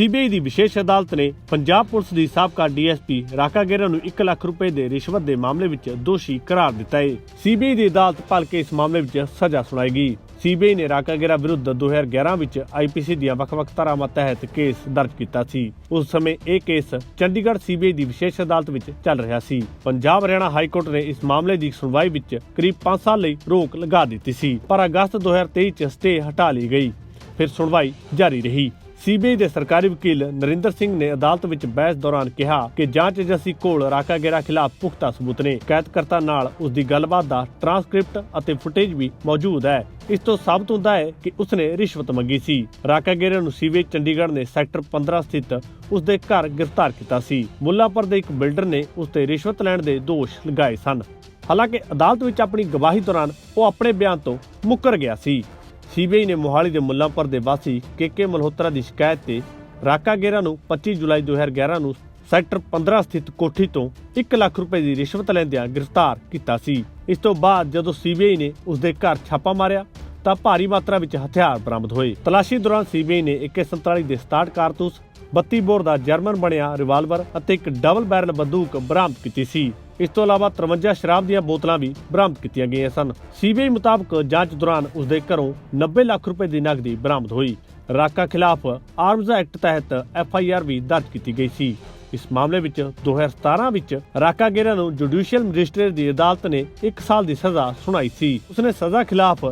CBI ਦੀ ਵਿਸ਼ੇਸ਼ ਅਦਾਲਤ ਨੇ ਪੰਜਾਬ ਪੁਲਿਸ ਦੀ ਸਾਬਕਾ ਡੀਐਸਪੀ ਰਾਕਾ ਗੇਰਾ ਨੂੰ 1 ਲੱਖ ਰੁਪਏ ਦੇ ਰਿਸ਼ਵਤ ਦੇ ਮਾਮਲੇ ਵਿੱਚ ਦੋਸ਼ੀ ਕਰਾਰ ਦਿੱਤਾ ਹੈ ਸੀਬੀਆਈ ਦੀ ਅਦਾਲਤ ਭਲ ਕੇ ਇਸ ਮਾਮਲੇ ਵਿੱਚ ਸਜ਼ਾ ਸੁਣਾਏਗੀ। ਸੀਬੀਆਈ ਨੇ ਰਾਕਾ ਗੇਰਾ ਵਿਰੁੱਧ 2011 ਵਿੱਚ ਆਈਪੀਸੀ ਦੀਆਂ ਵੱਖ-ਵੱਖ ਧਾਰਾਵਾਂ ਤਹਿਤ ਕੇਸ ਦਰਜ ਕੀਤਾ ਸੀ। ਉਸ ਸਮੇਂ ਇਹ ਕੇਸ ਚੰਡੀਗੜ੍ਹ ਸੀਬੀਆਈ ਦੀ ਵਿਸ਼ੇਸ਼ ਅਦਾਲਤ ਵਿੱਚ ਚੱਲ ਰਿਹਾ ਸੀ। ਪੰਜਾਬ ਹਰਿਆਣਾ ਹਾਈ ਕੋਰਟ ਨੇ ਇਸ ਮਾਮਲੇ ਦੀ ਸੁਣਵਾਈ ਵਿੱਚ ਕਰੀਬ 5 ਸਾਲ ਲਈ ਰੋਕ ਲਗਾ ਦਿੱਤੀ ਸੀ, ਪਰ ਅਗਸਤ 2023 ਚ ਸਟੇ ਹਟਾ ਲਈ ਗਈ। ਫਿਰ ਸੁਣਵਾਈ ਜਾਰੀ ਰਹੀ। ਸੀਬੀਆਈ ਦੇ ਸਰਕਾਰੀ ਵਕੀਲ ਨਰਿੰਦਰ ਸਿੰਘ ਨੇ ਅਦਾਲਤ ਵਿੱਚ ਬਹਿਸ ਦੌਰਾਨ ਕਿਹਾ ਕਿ ਜਾਂਚ ਏਜੰਸੀ ਕੋਲ ਰਾਕਾ ਗੇਰਾ ਖਿਲਾਫ ਪੁਖਤਾ ਸਬੂਤ ਨੇ। ਕੈਦਕਰਤਾ ਨਾਲ ਉਸ ਦੀ ਗੱਲਬਾਤ ਦਾ ਟਰਾਂਸਕ੍ਰਿਪਟ ਅਤੇ ਫੁਟੇਜ ਵੀ ਮੌਜੂਦ ਹੈ। ਇਸ ਤੋਂ ਸਾਬਤ ਹੁੰਦਾ ਹੈ ਕਿ ਉਸਨੇ ਰਿਸ਼ਵਤ ਮੰਗੀ ਸੀ। ਰਾਕਾ ਗੇਰਾ ਨੂੰ ਸੀਬੀਆਈ ਚੰਡੀਗੜ੍ਹ ਨੇ ਸੈਕਟਰ 15 ਸਥਿਤ ਉਸ ਦੇ ਘਰ ਗ੍ਰਿਫਤਾਰ ਕੀਤਾ ਸੀ। ਮੁੱਲਾਪੁਰ ਦੇ ਇੱਕ ਬਿਲਡਰ ਨੇ ਉਸ ਤੇ ਰਿਸ਼ਵਤ ਲੈਣ ਦੇ ਦੋਸ਼ ਲਗਾਏ ਸਨ। ਹਾਲਾਂਕਿ ਅਦਾਲਤ ਵਿੱਚ ਆਪਣੀ ਗਵਾਹੀ ਦੌਰਾਨ ਉਹ ਆਪਣੇ ਬਿਆਨ ਤੋਂ ਮੁੱਕਰ ਗਿਆ ਸੀ। ਸੀਬੀਆਈ ਨੇ ਮੋਹਾਲੀ ਦੇ ਮੁੱਲਾਂਪੁਰ ਦੇ ਵਾਸੀ ਕੇਕੇ ਮਲਹੋਤਰਾ ਦੀ ਸ਼ਿਕਾਇਤ ਤੇ ਰਾਕਾ ਗੇਰਾ ਨੂੰ 25 ਜੁਲਾਈ 2011 ਨੂੰ ਸੈਕਟਰ 15 ਸਥਿਤ ਕੋਠੀ ਤੋਂ 1 ਲੱਖ ਰੁਪਏ ਦੀ ਰਿਸ਼ਵਤ ਲੈਂਦਿਆਂ ਗ੍ਰਿਫਤਾਰ ਕੀਤਾ ਸੀ। ਇਸ ਤੋਂ ਬਾਅਦ ਜਦੋਂ ਸੀਬੀਆਈ ਨੇ ਉਸ ਦੇ ਘਰ ਛਾਪਾ ਮਾਰਿਆ, ਤਾਂ ਭਾਰੀ ਮਾਤਰਾ ਵਿੱਚ ਹਥਿਆਰ ਬਰਾਮਦ ਹੋਏ। ਤਲਾਸ਼ੀ ਦੌਰਾਨ ਸੀਬੀਆਈ ਨੇ AK47 ਦੇ 67 ਕਾਰਤੂਸ 32 ਬੋਰ ਦਾ ਜਰਮਨ ਬਣਿਆ ਰਿਵਾਲਵਰ ਅਤੇ ਇੱਕ ਡਬਲ ਬੈਰਲ ਬੰਦੂਕ ਬਰਾਮਦ ਕੀਤੀ ਸੀ। ਇਸ ਤੋਂ ਇਲਾਵਾ 53 ਸ਼ਰਾਬ ਦੀਆਂ ਬੋਤਲਾਂ ਵੀ ਬਰਾਮਦ ਕੀਤੀਆਂ ਗਈਆਂ ਸਨ। ਸੀਬੀਆਈ ਮੁਤਾਬਕ ਜਾਂਚ ਦੌਰਾਨ ਉਸ ਦੇ ਘਰੋਂ 90 ਲੱਖ ਰੁਪਏ ਦੀ ਨਕਦੀ ਬਰਾਮਦ ਹੋਈ। ਰਾਕਾ ਖਿਲਾਫ ਆਰਮਜ਼ ਐਕਟ ਤਹਿਤ ਐਫ ਆਈ ਆਰ ਵੀ ਦਰਜ ਕੀਤੀ ਗਈ ਸੀ। ਇਸ ਮਾਮਲੇ ਵਿੱਚ 2017 ਵਿੱਚ ਰਾਕਾ ਗੇਰਾ ਨੂੰ ਜੁਡੀਸ਼ੀਅਲ ਮੈਜਿਸਟ੍ਰੇਟ ਦੀ ਅਦਾਲਤ ਨੇ 1 ਸਾਲ ਦੀ ਸਜ਼ਾ ਸੁਣਾਈ ਸੀ। ਉਸਨੇ ਸਜ਼ਾ ਖਿਲਾਫ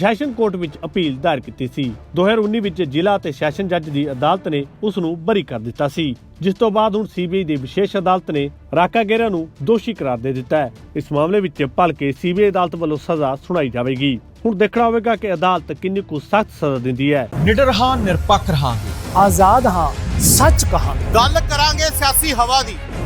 ਸੈਸ਼ਨ ਕੋਰਟ ਵਿੱਚ ਅਪੀਲ ਦਾਇਰ ਕੀਤੀ ਸੀ। 2019 ਵਿੱਚ ਜ਼ਿਲ੍ਹਾ ਤੇ ਸੈਸ਼ਨ ਜੱਜ ਦੀ ਅਦਾਲਤ ਨੇ ਉਸ ਨੂੰ ਬਰੀ ਕਰ ਦਿੱਤਾ ਸੀ ਜਿਸ ਤੋਂ ਬਾਅਦ ਹੁਣ ਸੀਬੀਆਈ ਦੀ ਵਿਸ਼ੇਸ਼ ਅਦਾਲਤ ਨੇ ਰਾਕਾ ਗੇਰਾ ਨੂੰ ਦੋਸ਼ੀ ਕਰਾਰ ਦੇ ਦਿੱਤਾ ਹੈ। ਇਸ ਮਾਮਲੇ ਵਿੱਚ ਭਲ ਕੇ ਸੀਬੀਆਈ ਅਦਾਲਤ ਵੱਲੋਂ ਸਜ਼ਾ ਸੁਣਾਈ ਜਾਵੇਗੀ। ਹੁਣ ਦੇਖਣਾ ਹੋਵੇਗਾ ਕਿ ਅਦਾਲਤ ਕਿੰਨੀ ਕੁ ਸਖਤ ਸਜ਼ਾ ਦਿੰਦੀ ਹੈ। ਨਿਡਰ ਹਾਂ ਨਿਰਪੱਖ ਰਹਾਂਗੇ। ਆਜ਼ਾਦ ਹਾਂ ਸੱਚ ਕਹਾਂਗੇ। ਗੱਲ ਕਰਾਂਗੇ ਸਿਆਸੀ ਹਵਾ ਦੀ।